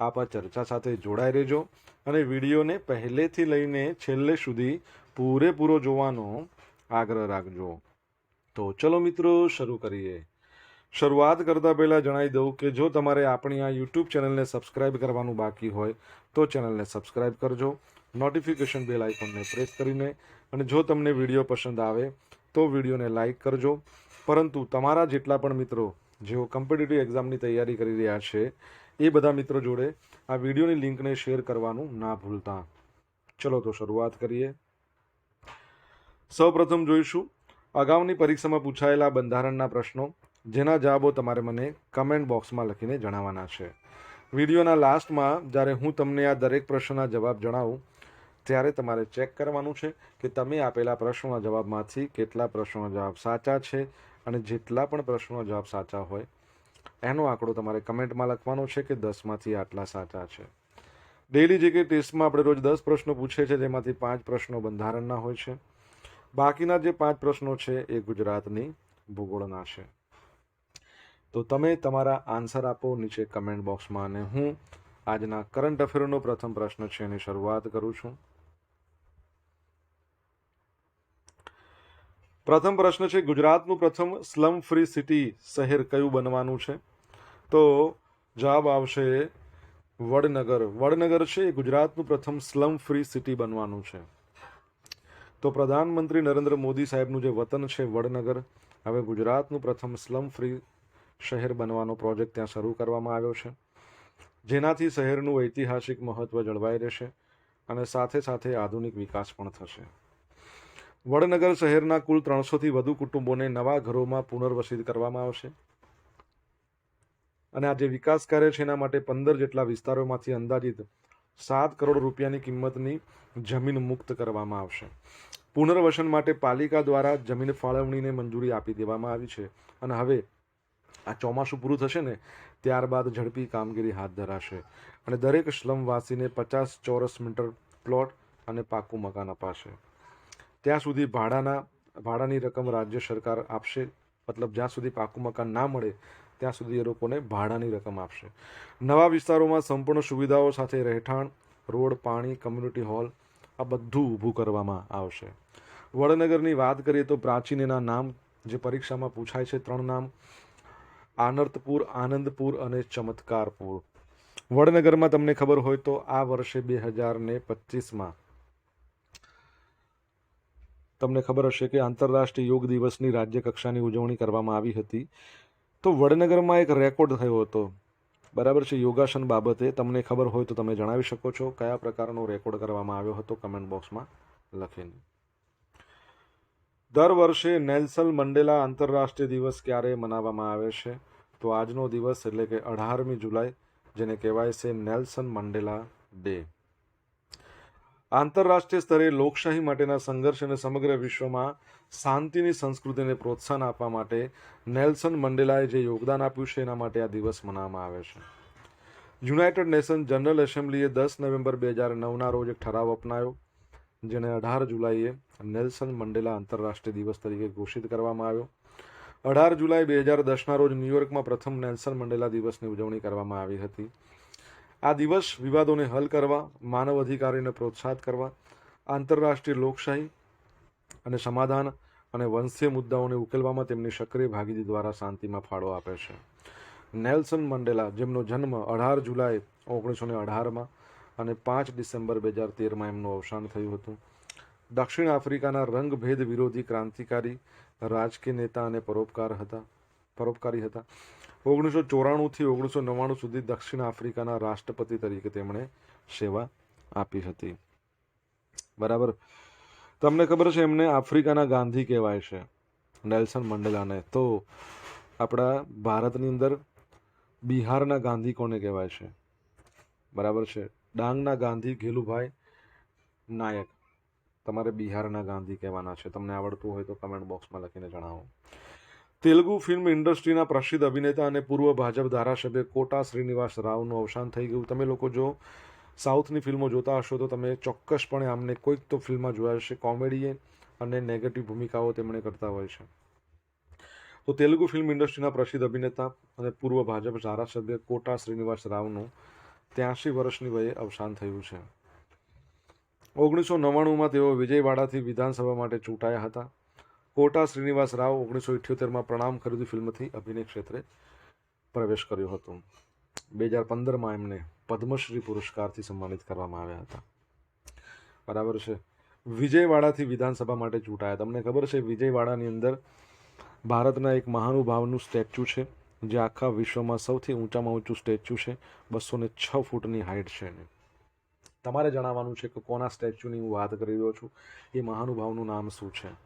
આપ આ ચર્ચા સાથે જોડાઈ રહેજો અને વિડીયોને પહેલેથી લઈને છેલ્લે સુધી પૂરેપૂરો જોવાનો આગ્રહ રાખજો. તો ચલો મિત્રો, શરૂ કરીએ. શરૂઆત કરતાં પહેલાં જણાવી દઉં કે જો તમારે આપણી આ યુટ્યુબ ચેનલને સબસ્ક્રાઇબ કરવાનું બાકી હોય, તો ચેનલને સબસ્ક્રાઇબ કરજો, નોટિફિકેશન બેલ આઇકોનને પ્રેસ કરીને, અને જો તમને વીડિયો પસંદ આવે, તો વિડીયોને લાઈક કરજો. પરંતુ તમારા જેટલા પણ મિત્રો જેઓ કોમ્પિટિટિવ એક્ઝામની તૈયારી કરી રહ્યા છે એ બધા મિત્રો જોડે આ વિડીયોની લિંકને શેર કરવાનું ના ભૂલતા. ચલો તો શરૂઆત કરીએ. સૌપ્રથમ જોઈશું અગાઉની પરીક્ષામાં પૂછાયેલા બંધારણના પ્રશ્નો, જેના જવાબો તમારે મને કમેન્ટ બોક્સમાં લખીને જણાવવાના છે. વિડીયોના લાસ્ટમાં જ્યારે હું તમને આ દરેક પ્રશ્નના જવાબ જણાવું, ત્યારે તમારે ચેક કરવાનું છે કે તમે આપેલા પ્રશ્નોના જવાબમાંથી કેટલા પ્રશ્નોના જવાબ સાચા છે અને જેટલા પણ પ્રશ્નોના જવાબ સાચા હોય એનો આંકડો તમારે કમેન્ટમાં લખવાનો છે કે દસમાંથી આટલા સાચા છે? ડેઇલી જે કે ટેસ્ટમાં આપણે રોજ દસ પ્રશ્નો પૂછે છે, જેમાંથી પાંચ પ્રશ્નો બંધારણના હોય છે. બાકીના જે પાંચ પ્રશ્નો છે એ ગુજરાતની ભૂગોળના છે. તો તમે તમારા આન્સર આપો નીચે કમેન્ટ બોક્સમાં અને હું આજના કરંટ અફેરનો પ્રથમ પ્રશ્ન છે એની શરૂઆત કરું છું. પ્રથમ પ્રશ્ન છે, ગુજરાતનું પ્રથમ સ્લમ ફ્રી સિટી શહેર કયું બનવાનું છે? તો જવાબ આવશે વડનગર. વડનગર છે, એ ગુજરાતનું પ્રથમ સ્લમ ફ્રી સિટી બનવાનું છે. તો પ્રધાનમંત્રી નરેન્દ્ર મોદી સાહેબનું જે વતન છે વડનગર, હવે ગુજરાતનું પ્રથમ સ્લમ ફ્રી શહેર બનવાનો પ્રોજેક્ટ ત્યાં શરૂ કરવામાં આવ્યો છે. જેનાથી શહેરનું ઐતિહાસિક મહત્ત્વ જળવાઈ રહેશે અને સાથે સાથે આધુનિક વિકાસ પણ થશે. વડનગર શહેરના કુલ ત્રણસોથી વધુ કુટુંબોને નવા ઘરોમાં પુનર્વસિત કરવામાં આવશે. અને આ જે વિકાસ કાર્ય છે એના માટે પંદર જેટલા વિસ્તારોમાંથી અંદાજિત સાત કરોડ રૂપિયાની કિંમતની જમીન મુક્ત કરવામાં આવશે. પુનર્વસન માટે પાલિકા દ્વારા જમીન ફાળવણીને મંજૂરી આપી દેવામાં આવી છે. અને હવે આ ચોમાસું પૂરું થશે ને, ત્યારબાદ ઝડપી કામગીરી હાથ ધરાશે. અને દરેક સ્લમવાસીને પચાસ ચોરસ મીટર પ્લોટ અને પાકું મકાન અપાશે. ત્યાં સુધી ભાડાના, ભાડાની રકમ રાજ્ય સરકાર આપશે. મતલબ જ્યાં સુધી પાકું મકાન ના મળે, ત્યાં સુધી એ લોકોને ભાડાની રકમ આપશે. નવા વિસ્તારોમાં સંપૂર્ણ સુવિધાઓ સાથે રહેઠાણ, રોડ, પાણી કમ્યુનિટી હોલ આ બધું ઊભું કરવામાં આવશે. વડનગરની વાત કરીએ તો પ્રાચીન એના નામ, જે પરીક્ષામાં પૂછાય છે ત્રણ નામ, આનર્તપુર, આનંદપુર અને ચમત્કારપુર. વડનગરમાં તમને ખબર હોય તો આ વર્ષે બે હજાર ને પચીસમાં તમને ખબર હશે કે આંતરરાષ્ટ્રીય યોગ દિવસની રાજ્ય કક્ષાની ઉજવણી કરવામાં આવી હતી. તો વડનગરમાં એક રેકોર્ડ થયો હતો. બરાબર છે, યોગાસન બાબતે તમને ખબર હોય તો તમે જણાવી શકો છો. કયા પ્રકારનો રેકોર્ડ કરવામાં આવ્યો હતો કમેન્ટ બોક્સમાં લખીને. દર વર્ષે નેલ્સન મંડેલા આંતરરાષ્ટ્રીય દિવસ ક્યારે મનાવવામાં આવે છે? તો આજનો દિવસ એટલે કે અઢારમી જુલાઈ, જેને કહેવાય છે નેલ્સન મંડેલા ડે. આંતરરાષ્ટ્રીય સ્તરે લોકશાહી માટેના સંઘર્ષ અને સમગ્ર વિશ્વમાં શાંતિની સંસ્કૃતિને પ્રોત્સાહન આપવા માટે નેલ્સન મંડેલાએ જે યોગદાન આપ્યું છે, એના માટે આ દિવસ મનાવવામાં આવે છે. યુનાઇટેડ નેશન જનરલ એસેમ્બલીએ દસ નવેમ્બર બે હજાર નવના રોજ એક ઠરાવ અપનાવ્યો, જેને અઢાર જુલાઈએ નેલ્સન મંડેલા આંતરરાષ્ટ્રીય દિવસ તરીકે ઘોષિત કરવામાં આવ્યો. અઢાર જુલાઈ બે હજાર દસના રોજ ન્યૂયોર્કમાં પ્રથમ નેલ્સન મંડેલા દિવસની ઉજવણી કરવામાં આવી હતી. આ દિવસ વિવાદોને હલ કરવા, માનવ અધિકારીને પ્રોત્સાહિત કરવા, આંતરરાષ્ટ્રીય લોકશાહી અને સમાધાન અને વંશીય મુદ્દાઓને ઉકેલવામાં તેમની સક્રિય ભાગીદારી દ્વારા શાંતિમાં ફાળો આપે છે. નેલ્સન મંડેલા, જેમનો જન્મ અઢાર જુલાઈ ઓગણીસો ને અઢારમાં અને પાંચ ડિસેમ્બર બે હજાર તેરમાં એમનું અવસાન થયું હતું. દક્ષિણ આફ્રિકાના રંગભેદ વિરોધી ક્રાંતિકારી, રાજકીય નેતા અને પરોપકાર હતા, પરોપકારી હતા. ઓગણીસો ચોરાણુંથી ઓગણીસો નવ્વાણું સુધી દક્ષિણ આફ્રિકાના રાષ્ટ્રપતિ તરીકે તેમણે સેવા આપી હતી. બરાબર? તમને ખબર છે, એમને આફ્રિકાના ગાંધી કહેવાય છે, નેલ્સન મંડેલાને. તો આપણા ભારતની અંદર બિહારના ગાંધી કોને કહેવાય છે? બરાબર છે? ડાંગના ગાંધી, ઘેલુભાઈ નાયક. તમારે બિહારના ગાંધી કહેવાના છે. તમને આવડતું હોય તો કમેન્ટ બોક્સમાં લખીને જણાવો. તેલુગુ ફિલ્મ ઇન્ડસ્ટ્રીના પ્રસિદ્ધ અભિનેતા અને પૂર્વ ભાજપ ધારાસભ્ય કોટા શ્રીનિવાસ રાવનું અવસાન થઈ ગયું. તમે લોકો જો સાઉથની ફિલ્મો જોતા હશો તો તમે ચોક્કસપણે આમને કોઈક તો ફિલ્મમાં જોયા હશે. કોમેડી અને નેગેટિવ ભૂમિકાઓ તેમણે કરતા હોય છે. તો તેલુગુ ફિલ્મ ઇન્ડસ્ટ્રીના પ્રસિદ્ધ અભિનેતા અને પૂર્વ ભાજપ ધારાસભ્ય કોટા શ્રીનિવાસ રાવનું ત્યાંશી વર્ષની વયે અવસાન થયું છે. ઓગણીસો નવ્વાણુંમાં તેઓ વિજયવાડાથી વિધાનસભા માટે ચૂંટાયા હતા. કોટા શ્રીનિવાસ રાવ ઓગણીસો ઇઠ્યોતેરમાં પ્રણામ ખરીદી ફિલ્મથી અભિનય ક્ષેત્રે પ્રવેશ કર્યો હતો. બે હજાર પંદરમાં એમને પદ્મશ્રી પુરસ્કારથી સન્માનિત કરવામાં આવ્યા હતા. બરાબર છે. વિજયવાડાથી વિધાનસભા માટે ચૂંટાયા. તમને ખબર છે, વિજયવાડાની અંદર ભારતના એક મહાનુભાવનું સ્ટેચ્યુ છે, જે આખા વિશ્વમાં સૌથી ઊંચામાં ઊંચું સ્ટેચ્યુ છે. બસો ને છ ફૂટની હાઇટ છે એની. તમારે જણાવવાનું છે કે કોના સ્ટેચ્યુની હું વાત કરી રહ્યો છું? એ મહાનુભાવનું નામ શું છે?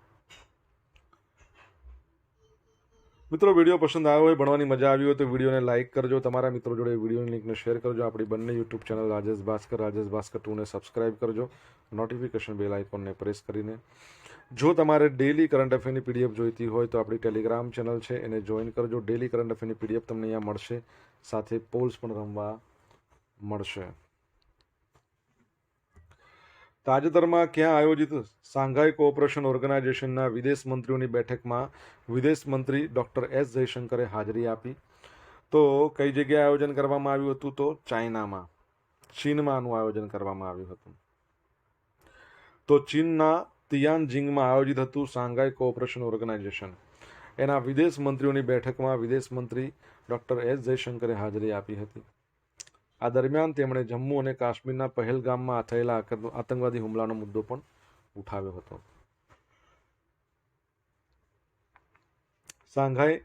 મિત્રો, વીડિયો પસંદ આવ્યો હોય, ભણવાની મજા આવી હોય, તો વિડીયોને લાઇક કરજો. તમારા મિત્રો જોડે વિડીયોની લિંકને શેર કરજો. આપણી બંને યુટ્યુબ ચેનલ રાજેશ ભાસ્કર રાજેશ ભાસ્કર ટુને સબસ્ક્રાઇબ કરજો. નોટિફિકેશન બેલ આઇકોનને પ્રેસ કરીને. જો તમારે ડેલી કરંટ અફેરની પીડીએફ જોઈતી હોય, તો આપણી ટેલિગ્રામ ચેનલ છે. એને જોઈન કરજો. ડેલી કરંટ અફેરની પીડીએફ તમને અહીંયા મળશે. સાથે પોલ્સ પણ રમવા મળશે. તાજેતરમાં ક્યાં આયોજિત શાંઘાઈ કોઓપરેશન ઓર્ગેનાઇઝેશનના વિદેશ મંત્રીઓની બેઠકમાં વિદેશ મંત્રી ડૉક્ટર એસ જયશંકરે હાજરી આપી. તો કઈ જગ્યાએ આયોજન કરવામાં આવ્યું હતું તો ચાઇનામાં. ચીનમાં આનું આયોજન કરવામાં આવ્યું હતું. તો ચીનના તિયાનજિંગમાં આયોજિત હતું શાંઘાઈ કોઓપરેશન ઓર્ગેનાઇઝેશન. એના વિદેશ મંત્રીઓની બેઠકમાં વિદેશ મંત્રી ડૉક્ટર એસ જયશંકરે હાજરી આપી હતી. આ દરમિયાન તેમણે જમ્મુ અને કાશ્મીરના પહેલગામમાં થયેલા આતંકવાદી હુમલાનો મુદ્દો પણ ઉઠાવ્યો હતો. શાંઘાઈ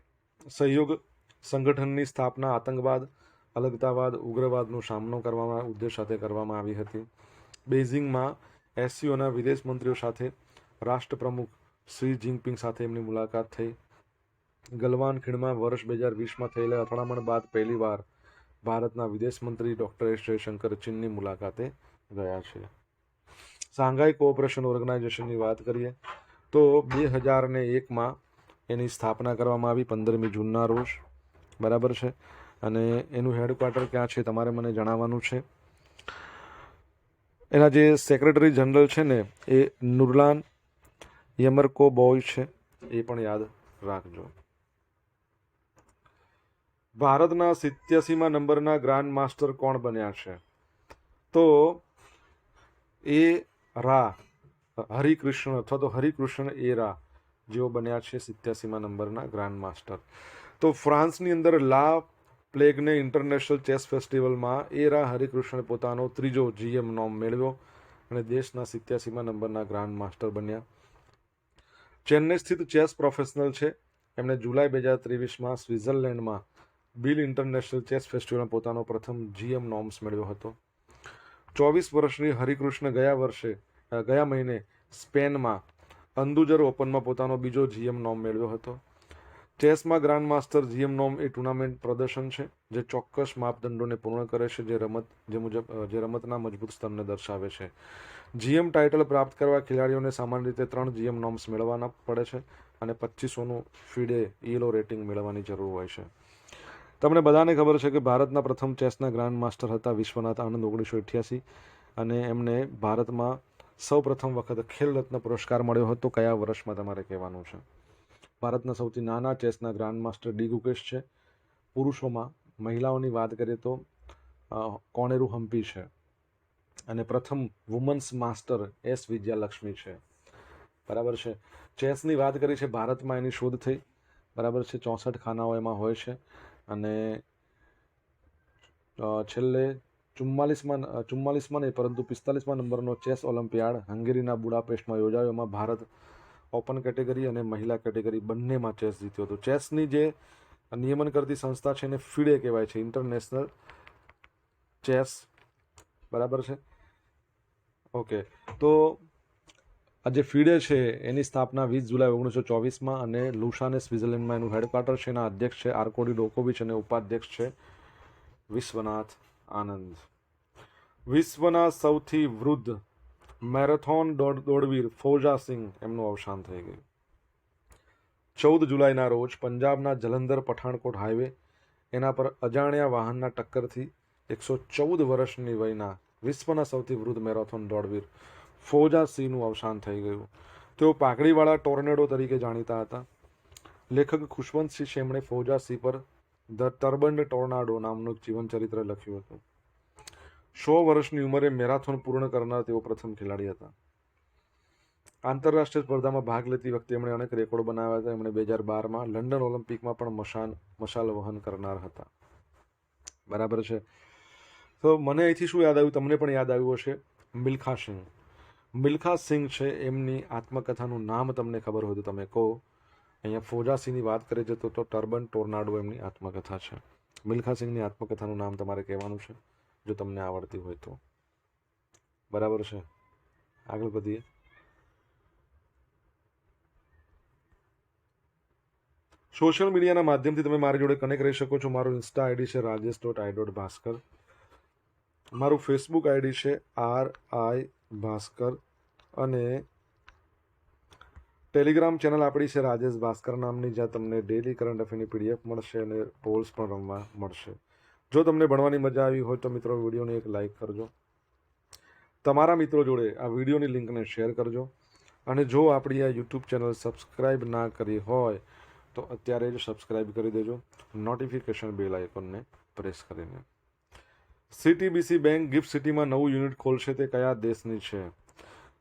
સહયોગ સંગઠનની સ્થાપના આતંકવાદ, અલગતાવાદ, ઉગ્રવાદનો સામનો કરવામાં, ઉદ્દેશ સાથે કરવામાં આવી હતી. બેઇઝિંગમાં એસસીઓના વિદેશ મંત્રીઓ સાથે રાષ્ટ્રપ્રમુખ શી જિનપિંગ સાથે એમની મુલાકાત થઈ. ગલવાન ખીણમાં વર્ષ બે હજાર વીસમાં થયેલા અથડામણ બાદ પહેલીવાર ભારતના વિદેશ મંત્રી ડૉક્ટર એસ જયશંકર ચીનની મુલાકાતે ગયા છે. શાંઘાઈ કોઓપરેશન ઓર્ગેનાઇઝેશનની વાત કરીએ તો બે હજાર ને એકમાં એની સ્થાપના કરવામાં આવી પંદરમી જૂનના રોજ. બરાબર છે? અને એનું હેડક્વાર્ટર ક્યાં છે તમારે મને જણાવવાનું છે. એના જે સેક્રેટરી જનરલ છે ને એ નુરલાન યમરકો બોય છે, એ પણ યાદ રાખજો. ભારતના સિત્યાસીમાં નંબરના ગ્રાન્ડ માસ્ટર કોણ બન્યા છે? તો એ રા, હરિકૃષ્ણ, અથવા તો હરિકૃષ્ણ એ રા જેઓ બન્યા છે સિત્યાસીમાં નંબરના ગ્રાન્ડ માસ્ટર. તો ફ્રાન્સની અંદર લા પ્લેગને ઇન્ટરનેશનલ ચેસ ફેસ્ટિવલમાં એ રા હરિકૃષ્ણ પોતાનો ત્રીજો જીએમ નોમ મેળવ્યો અને દેશના સિત્યાસીમાં નંબરના ગ્રાન્ડ માસ્ટર બન્યા. ચેન્નઈ સ્થિત ચેસ પ્રોફેશનલ છે. એમણે જુલાઈ બે હજાર ત્રેવીસમાં સ્વિટ્ઝરલેન્ડમાં બિલ ઇન્ટરનેશનલ ચેસ ફેસ્ટિવલમાં પોતાનો પ્રથમ જીએમ નોમ્સ મેળવ્યો હતો. ચોવીસ વર્ષની હરિકૃષ્ણ ગયા વર્ષે ગયા મહિને સ્પેનમાં અંદુજર ઓપનમાં પોતાનો બીજો જીએમ નોમ મેળવ્યો હતો. ચેસમાં ગ્રાન્ડ માસ્ટર જીએમ નોમ એ ટુર્નામેન્ટ પ્રદર્શન છે, જે ચોક્કસ માપદંડોને પૂર્ણ કરે છે, જે રમત, જે મુજબ જે રમતના મજબૂત સ્તરને દર્શાવે છે. જીએમ ટાઇટલ પ્રાપ્ત કરવા ખેલાડીઓને સામાન્ય રીતે ત્રણ જીએમ નોમ્સ મેળવવાના પડે છે અને પચીસોનું ફીડે ઈલો રેટિંગ મેળવવાની જરૂર હોય છે. તમને બધાને ખબર છે કે ભારતના પ્રથમ ચેસના ગ્રાન્ડ માસ્ટર હતા વિશ્વનાથ આનંદ ઓગણીસો અઠ્યાસી. અને એમને ભારતમાં સૌ પ્રથમ વખત ખેલ રત્ન પુરસ્કાર મળ્યો હતો. કયા વર્ષમાં તમારે કહેવાનું છે? ભારતના સૌથી નાના ચેસના ગ્રાન્ડ માસ્ટર ડી ગુકેશ છે. પુરુષોમાં મહિલાઓની વાત કરીએ તો કોનેરુ હમ્પી છે. અને પ્રથમ વુમન્સ માસ્ટર એસ વિદ્યાલક્ષ્મી છે. બરાબર છે? ચેસની વાત કરી છે ભારતમાં એની શોધ થઈ. બરાબર છે? ચોસઠ ખાનાઓ એમાં હોય છે. અને છેલ્લે ચુમ્માલીસમાં ચુમ્માલીસમાં નહીં, પરંતુ પિસ્તાલીસમાં નંબરનો ચેસ ઓલિમ્પિયાડ હંગેરીના બુડાપેસ્ટમાં યોજાયો. એમાં ભારત ઓપન કેટેગરી અને મહિલા કેટેગરી બંનેમાં ચેસ જીત્યો હતો. ચેસની જે નિયમન કરતી સંસ્થા છે એને ફીડે કહેવાય છે. International chess. બરાબર છે? ઓકે. તો આ જે ફીડે છે, એની સ્થાપના વીસ જુલાઈ ઓગણીસો ચોવીસમાં અને લુસાને સ્વિટ્ઝરલેન્ડમાં એનું હેડક્વાર્ટર છે. એના અધ્યક્ષ છે આર્કોડી ડોકોવિચ અને ઉપાધ્યક્ષ છે વિશ્વનાથ આનંદ. વિશ્વના સૌથી વૃદ્ધ મેરેથોન દોડ, દોડવીર ફૌજા સિંહ એમનું અવસાન થઈ ગયું. ચૌદ જુલાઈના રોજ પંજાબના જલંધર પઠાણકોટ હાઈવે એના પર અજાણ્યા વાહનના ટક્કરથી એકસો ચૌદ વર્ષની વયના વિશ્વના સૌથી વૃદ્ધ મેરેથોન દોડવીર ફૌજા સિંહનું અવસાન થઈ ગયું. તેઓ પાઘડીવાળા ટોર્નેડો તરીકે જાણીતા હતા. લેખક ખુશવંતસિંહ શેમણે ફૌજા સિંહ પર ધ ટર્બન્ડ ટોર્નાડો નામનું જીવનચરિત્ર લખ્યું હતું. સો વર્ષની ઉંમરે મેરાથોન પૂર્ણ કરનાર તેઓ પ્રથમ ખેલાડી હતા. આંતરરાષ્ટ્રીય સ્પર્ધામાં ભાગ લેતી વખતે એમણે અનેક રેકોર્ડ બનાવ્યા હતા. એમણે બે હજાર બારમાં લંડન ઓલિમ્પિકમાં પણ મશાન, મશાલ વહન કરનાર હતા. બરાબર છે? તો મને અહીંથી શું યાદ આવ્યું? તમને પણ યાદ આવ્યું હશે. મિલ્ખા સિંહ મિલ્ખા સિંહ છે, એમની આત્મકથાનું નામ તમને ખબર હોય તો તમે કહો. અહીંયા ફોજા સિંહની વાત કરે છે તો તો ટર્બન ટોર્નાડો એમની આત્મકથા છે. મિલ્ખા સિંહની આત્મકથાનું નામ તમારે કહેવાનું છે, જો તમને આવડતી હોય તો. બરાબર છે? આગળ વધીએ. સોશિયલ મીડિયાના માધ્યમથી તમે મારી જોડે કનેક્ટ રહી શકો છો. મારું ઇન્સ્ટા આઈડી છે Rajesh dot I dot Bhaskar. મારું ફેસબુક આઈડી છે આર આઈ ભાસ્કર અને ટેલિગ્રામ ચેનલ આપણી છે રાજેશ ભાસ્કર નામની, જ્યાં તમને ડેલી કરંટ અફેરની પીડીએફ મળશે અને પોલ્સ પણ રમવા મળશે. જો તમને ભણવાની મજા આવી હોય તો મિત્રો વિડીયોને એક લાઇક કરજો. તમારા મિત્રો જોડે આ વિડીયોની લિંકને શેર કરજો. અને જો આપણી આ યુટ્યુબ ચેનલ સબસ્ક્રાઈબ ના કરી હોય, તો અત્યારે જ સબસ્ક્રાઈબ કરી દેજો. નોટિફિકેશન બેલ આઇકોનને પ્રેસ કરીને. સીટીબીસી બેંક ગિફ્ટ સિટીમાં નવું યુનિટ ખોલશે તે કયા દેશની છે?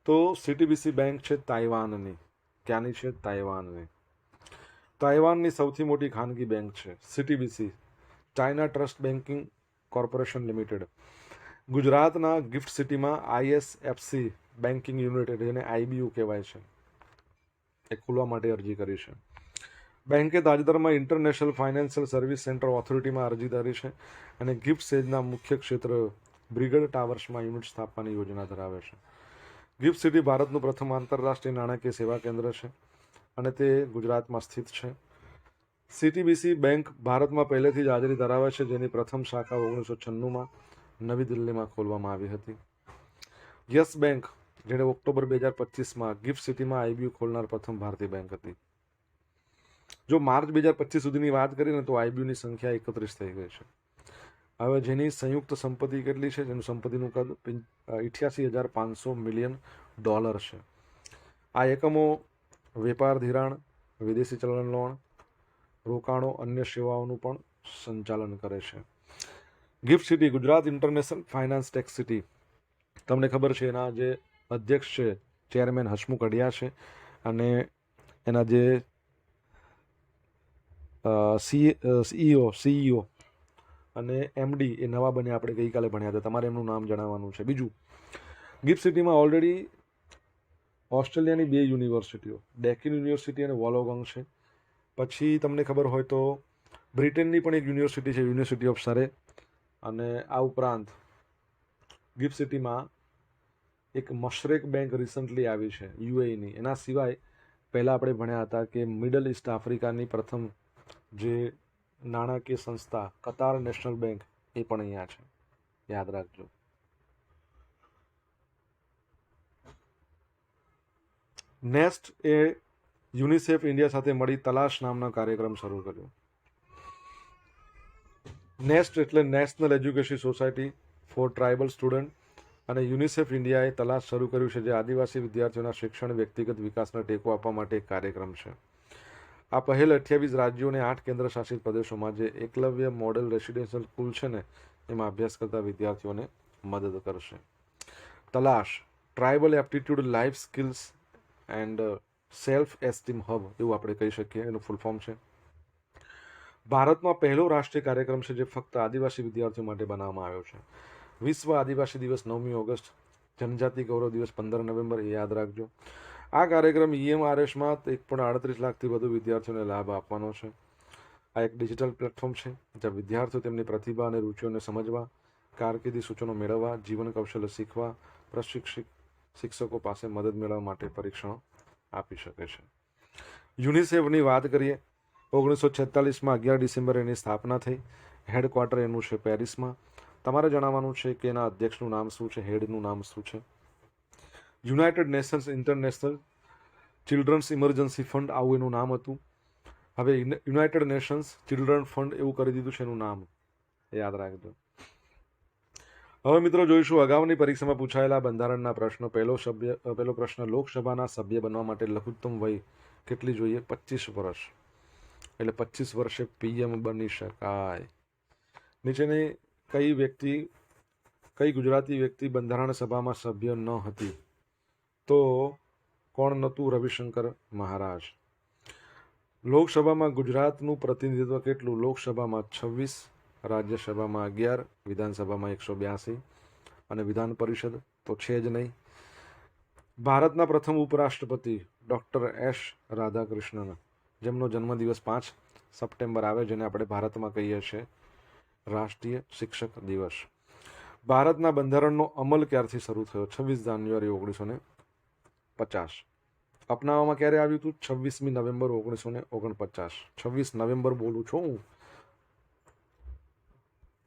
તો સીટીબીસી બેંક છે તાઇવાનની. ક્યાંની છે? તાઇવાનની. તાઇવાનની સૌથી મોટી ખાનગી બેંક છે, CTBC. China trust banking corporation limited. ગુજરાતના ગિફ્ટ સિટીમાં આઈએસએફસી બેન્કિંગ યુનિટ જેને આઈબીયુ કહેવાય છે. એ ખોલવા માટે અરજી કરી છે. બેન્કે તાજેતરમાં ઇન્ટરનેશનલ ફાઇનાન્શિયલ સર્વિસ સેન્ટર ઓથોરિટીમાં અરજી ધરી છે અને ગિફ્ટ સેજના મુખ્ય ક્ષેત્ર બ્રિગેડ ટાવર્સમાં યુનિટ સ્થાપવાની યોજના ધરાવે છે. ગિફ્ટ સિટી ભારતનું પ્રથમ આંતરરાષ્ટ્રીય નાણાકીય સેવા કેન્દ્ર છે અને તે ગુજરાતમાં સ્થિત છે. સીટીબીસી બેંક ભારતમાં પહેલેથી જ હાજરી ધરાવે છે, જેની પ્રથમ શાખા ઓગણીસો છન્નુંમાં નવી દિલ્હીમાં ખોલવામાં આવી હતી. યસ બેંક, જેણે ઓક્ટોબર બે હજાર પચીસમાં ગિફ્ટ સિટીમાં આઈબીયુ ખોલનાર પ્રથમ ભારતીય બેંક હતી. જો માર્ચ બે હજાર પચીસ સુધીની વાત કરીએ ને તો આઈબીયુની સંખ્યા એકત્રીસ થઈ ગઈ છે. હવે જેની સંયુક્ત સંપત્તિ કેટલી છે? જેનું સંપત્તિનું કદ ઇઠ્યાસી હજાર પાંચસો મિલિયન ડોલર છે. આ એકમો વેપાર ધિરાણ, વિદેશી ચલણ લોન, રોકાણો, અન્ય સેવાઓનું પણ સંચાલન કરે છે. Gift city, Gujarat international finance tax city. તમને ખબર છે એના જે અધ્યક્ષ છે, ચેરમેન હસમુખ અડિયા છે અને એના જે સી સીઈઓ સીઈઓ અને એમડી એ નવા બને આપણે ગઈકાલે ભણ્યા હતા. તમારે એમનું નામ જણાવવાનું છે. બીજું, ગિફ્ટ સિટીમાં ઓલરેડી ઓસ્ટ્રેલિયાની બે યુનિવર્સિટીઓ, ડેકિન યુનિવર્સિટી અને વોલોગોંગ છે. પછી તમને ખબર હોય તો બ્રિટનની પણ એક યુનિવર્સિટી છે, યુનિવર્સિટી ઓફ સરે. અને આ ઉપરાંત ગિફ્ટ સિટીમાં એક મશરેક બેંક રિસન્ટલી આવી છે, યુએઈની. એના સિવાય પહેલાં આપણે ભણ્યા હતા કે મિડલ ઇસ્ટ આફ્રિકાની પ્રથમ જે નાણાકીય સંસ્થા કતાર નેશનલ બેંક એ પણ અહીંયા છે. યાદ રાખજો. નેસ્ટ એ યુનિસેફ ઇન્ડિયા સાથે મળી તલાશ નામનો કાર્યક્રમ શરૂ કર્યો. નેસ્ટ એટલે national education society for tribal student અને યુનિસેફ ઇન્ડિયાએ તલાશ શરૂ કર્યું છે, જે આદિવાસી વિદ્યાર્થીઓના શિક્ષણ, વ્યક્તિગત વિકાસને ટેકો આપવા માટે એક કાર્યક્રમ છે. આ પહેલ અઠ્યાવીસ રાજ્યો અને આઠ કેન્દ્ર શાસિત પ્રદેશોમાં જે એકલવ્ય મોડેલ રેસિડેન્શિયલ સ્કૂલ છે ને, એમાં અભ્યાસ કરતા વિદ્યાર્થીઓને મદદ કરશે. Talash, tribal aptitude life skills and self esteem hub એવું આપણે કહી શકીએ, એનું ફૂલ ફોર્મ છે. ભારતમાં પહેલો રાષ્ટ્રીય કાર્યક્રમ છે જે ફક્ત આદિવાસી વિદ્યાર્થીઓ માટે બનાવવામાં આવ્યો છે. વિશ્વ આદિવાસી દિવસ નવમી ઓગસ્ટ, જનજાતિ ગૌરવ દિવસ પંદર નવેમ્બર, એ યાદ રાખજો. આ કાર્યક્રમ ઈએમઆરએસમાં એક પણ આડત્રીસ લાખથી વધુ વિદ્યાર્થીઓને લાભ આપવાનો છે. આ એક ડિજિટલ પ્લેટફોર્મ છે, જ્યાં વિદ્યાર્થીઓ તેમની પ્રતિભા અને રુચિઓને સમજવા, કારકિર્દી સૂચનો મેળવવા, જીવન કૌશલ્ય શીખવા, પ્રશિક્ષિત શિક્ષકો પાસે મદદ મેળવવા માટે પરીક્ષણો આપી શકે છે. યુનિસેફની વાત કરીએ, ઓગણીસો છેતાલીસમાં અગિયાર ડિસેમ્બર એની સ્થાપના થઈ. હેડક્વાર્ટર એનું છે પેરિસમાં. તમારે જણાવવાનું છે કે એના અધ્યક્ષનું નામ શું છે, હેડનું નામ શું છે? United Nations international children's emergency fund આવું એનું નામ હતું. હવે યુનાઇટેડ નેશન્સ ચિલ્ડ્રન ફંડ એવું કરી દીધું છે એનું નામ. યાદ રાખજો. હવે મિત્રો જોઈશું અગાઉની પરીક્ષામાં પૂછાયેલા બંધારણના પ્રશ્નો. પહેલો સભ્ય, પહેલો પ્રશ્ન, લોકસભાના સભ્ય બનવા માટે લઘુત્તમ વય કેટલી જોઈએ? પચીસ વર્ષ. એટલે પચીસ વર્ષે પીએમ બની શકાય. નીચેની કઈ વ્યક્તિ, કઈ ગુજરાતી વ્યક્તિ બંધારણ સભામાં સભ્ય ન હતી? તો કોણ નહોતું રવિશંકર મહારાજ? લોકસભામાં ગુજરાતનું પ્રતિનિધિત્વ કેટલું? લોકસભામાં છવ્વીસ, રાજ્યસભામાં અગિયાર, વિધાનસભામાં એકસો બ્યાસી અને વિધાન પરિષદ તો છે જ નહીં. ભારતના પ્રથમ ઉપરાષ્ટ્રપતિ ડૉક્ટર એસ રાધાકૃષ્ણન, જેમનો જન્મદિવસ પાંચ સપ્ટેમ્બર આવે, જેને આપણે ભારતમાં કહીએ છીએ રાષ્ટ્રીય શિક્ષક દિવસ. ભારતના બંધારણનો અમલ ક્યારથી શરૂ થયો? છવ્વીસ જાન્યુઆરી ઓગણીસો પચાસ. અપનાવવામાં ક્યારે આવ્યું હતું છવ્વીસમી નવેમ્બર ઓગણીસો ને ઓગણપચાસ. છવ્વીસ નવેમ્બર બોલું છું હું.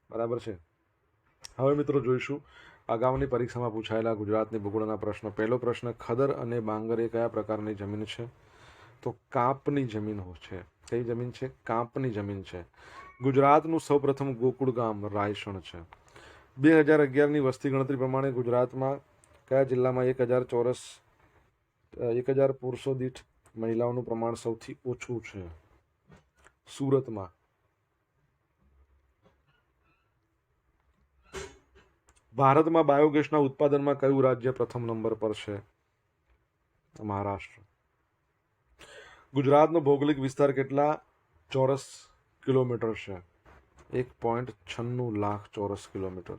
બરાબર છે? હવે મિત્રો જોઈશું. અગાઉની પરીક્ષામાં પૂછાયેલા ગુજરાતની ભૂગોળના પ્રશ્નો. પહેલો પ્રશ્ન, ખદર અને બાંગર એ કયા પ્રકારની જમીન છે? તો કાંપની જમીન છે. કઈ જમીન છે? કાંપની જમીન છે. ગુજરાતનું સૌપ્રથમ ગોકુળ ગામ રાયસણ છે. બે હજાર અગિયારની વસ્તી ગણતરી પ્રમાણે ગુજરાતમાં કયા જિલ્લામાં એક હજાર ચોરસ એક હજાર પુરુષો દીઠ મહિલાઓનું પ્રમાણ સૌથી ઓછું છે. સુરતમાં ભારતમાં બાયોગેસના ઉત્પાદનમાં કયું રાજ્ય પ્રથમ નંબર પર છે? મહારાષ્ટ્ર. ગુજરાતનો ભૌગોલિક વિસ્તાર કેટલા ચોરસ કિલોમીટર છે? એક પોઈન્ટ છન્નું લાખ ચોરસ કિલોમીટર.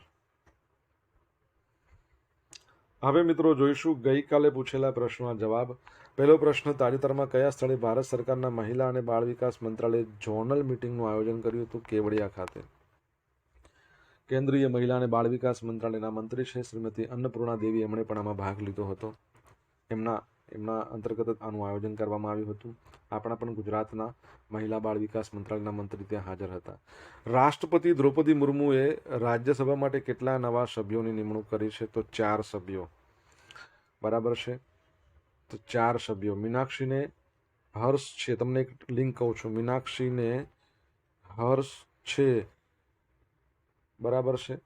હવે મિત્રો જોઈશું, ગઈકાલે પૂછેલા પ્રશ્નના જવાબ. પહેલો પ્રશ્ન, તાજેતરમાં કયા સ્થળે ભારત સરકારના મહિલા અને બાળ વિકાસ મંત્રાલયે ઝોનલ મિટિંગનું આયોજન કર્યું હતું, કેવડિયા ખાતે? કેન્દ્રીય મહિલા અને બાળ વિકાસ મંત્રાલયના મંત્રી શ્રી શ્રીમતી અન્નપૂર્ણા દેવી એમણે પણ આમાં ભાગ લીધો હતો. એમના એમના અંતર્ગત આનું આયોજન કરવામાં આવ્યું હતું. આપણા પણ ગુજરાતના મહિલા બાળ વિકાસ મંત્રાલયના મંત્રી ત્યાં હાજર હતા. રાષ્ટ્રપતિ દ્રૌપદી મુર્મુએ રાજ્યસભા માટે કેટલા નવા સભ્યોની નિમણૂક કરી છે તો ચાર સભ્યો. બરાબર છે? તો ચાર સભ્યો. મીનાક્ષીને હર્ષ છે, તમને એક લિંક કહું છું. મીનાક્ષીને હર્ષ છે. બરાબર છે?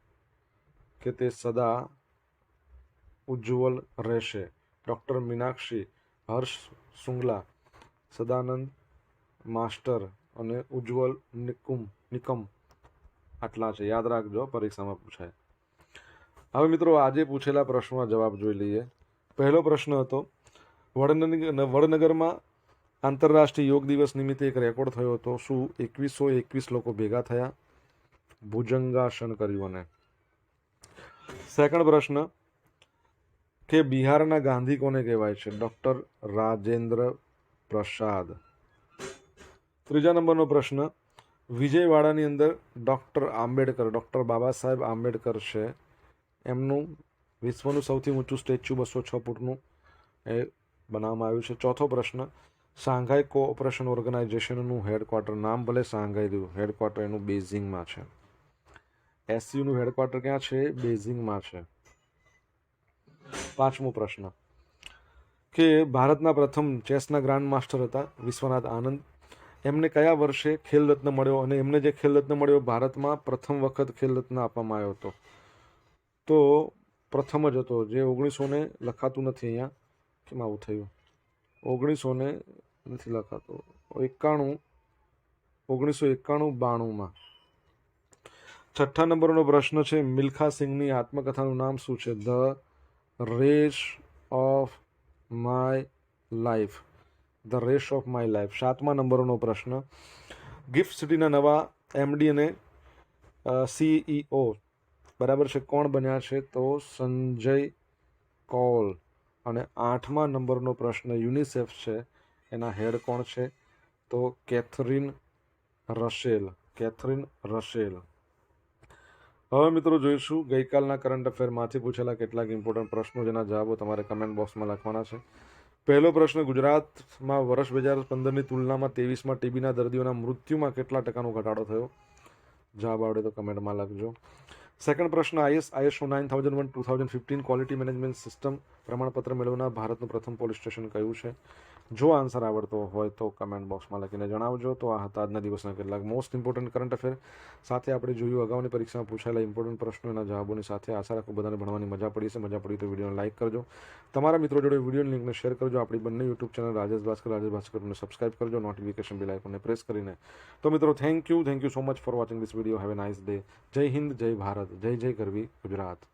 કે તે સદા ઉજ્જવલ રહેશે. ડૉક્ટર મીનાક્ષી, હર્ષ શુંગલા સદાનંદ, માસ્ટર અને ઉજ્જવલ નિકુમ, નિકમ આટલા છે. યાદ રાખજો, પરીક્ષામાં પૂછાય. હવે મિત્રો, આજે પૂછેલા પ્રશ્નોના જવાબ જોઈ લઈએ. પહેલો પ્રશ્ન હતો, વડનગર વડનગરમાં આંતરરાષ્ટ્રીય યોગ દિવસ નિમિત્તે એક રેકોર્ડ થયો હતો. શું એકવીસો એકવીસ લોકો ભેગા થયા? ભુજંગાસન કર્યું અને. સેકન્ડ પ્રશ્ન કે બિહારના ગાંધી કોને કહેવાય છે? ડૉક્ટર રાજેન્દ્ર પ્રસાદ. ત્રીજા નંબરનો પ્રશ્ન, વિજયવાડાની અંદર ડૉક્ટર આંબેડકર, ડૉક્ટર બાબા સાહેબ આંબેડકર છે. એમનું વિશ્વનું સૌથી ઊંચું સ્ટેચ્યુ બસો છ ફૂટનું એ બનાવવામાં આવ્યું છે. ચોથો પ્રશ્ન, શાંઘાઈ કોઓપરેશન ઓર્ગેનાઇઝેશનનું હેડક્વાર્ટર, નામ ભલે શાંઘાઈ દઉં હેડક્વાર્ટર એનું બેઝિંગમાં છે. એસયુનું હેડક્વાર્ટર ક્યાં છે? બેઝિંગમાં છે. પાંચમો પ્રશ્ન. કે ભારતના પ્રથમ ચેસના ગ્રાન્ડ માસ્ટર હતા વિશ્વનાથ આનંદ. એમને કયા વર્ષે ખેલ રત્ન મળ્યો અને એમને જે ખેલ રત્ન મળ્યો ભારતમાં પ્રથમ વખત ખેલ રત્ન આપવામાં આવ્યો હતો? તો પ્રથમ જ હતો, જે ઓગણીસો ને લખાતું નથી અહીંયા. કેમ આવું થયું? ઓગણીસો ને નથી લખાતું. એકાણું, ઓગણીસો એકાણું બાણુંમાં. છઠ્ઠા નંબરનો પ્રશ્ન છે, મિલ્ખા સિંઘની આત્મકથાનું નામ શું છે? The race of my life the race of my life સાતમા નંબરનો પ્રશ્ન. ગિફ્ટ સિટીના નવા એમડી અને સીઈઓ બરાબર છે? કોણ બન્યા છે? તો સંજય કોલ. અને આઠમા નંબરનો પ્રશ્ન યુનિસેફ છે. એના હેડ કોણ છે? તો કેથરીન રશેલ. Catherine Rachel. હવે મિત્રો જોઈશું, ગઈકાલના કરંટ અફેરમાંથી પૂછેલા કેટલાક ઇમ્પોર્ટન્ટ પ્રશ્નો, જેના જવાબો તમારે કમેન્ટ બોક્સમાં લખવાના છે. પહેલો પ્રશ્ન, ગુજરાતમાં વર્ષ બે હજાર પંદરની તુલનામાં ત્રેવીસમાં ટીબીના દર્દીઓના મૃત્યુમાં કેટલા ટકાનો ઘટાડો થયો? જવાબ આવડે તો કમેન્ટમાં લખજો. સેકન્ડ પ્રશ્ન IS ISO nine thousand one two thousand fifteen quality management system પ્રમાણપત્ર મેળવનાર ભારતનું પ્રથમ પોલીસ સ્ટેશન કયું છે? જો આન્સર આવડતો હોય તો કમેન્ટ બોક્સમાં લખીને જણાવજો. તો આ હતા આજના દિવસના કેટલાક મોસ્ટ ઇમ્પોર્ટન્ટ કરંટ અફેર સાથે આપણે જોયું અગાઉની પરીક્ષામાં પૂછાયેલા ઇમ્પોર્ટન્ટ પ્રશ્નો, એના જવાબોની સાથે આશા રાખું બધાને ભણવાની મજા પડી છે મજા પડી તો વિડીયોને લાઇક કરજો. તમારા મિત્રો જોડે વિડીયોની લિંકને શેર કરજો. આપણી બંને યુટ્યુબ ચેનલ રાજેશ ભાસ્કર, રાજેશ ભાસ્કરને સબસ્ક્રાઇબ કરજો. નોટિફિકેશન બેલ આઇકોનને પ્રેસ કરીને. તો મિત્રો thank you thank you so much for watching this video have a nice day જય હિન્દ, જય ભારત, જય જય કરવી ગુજરાત.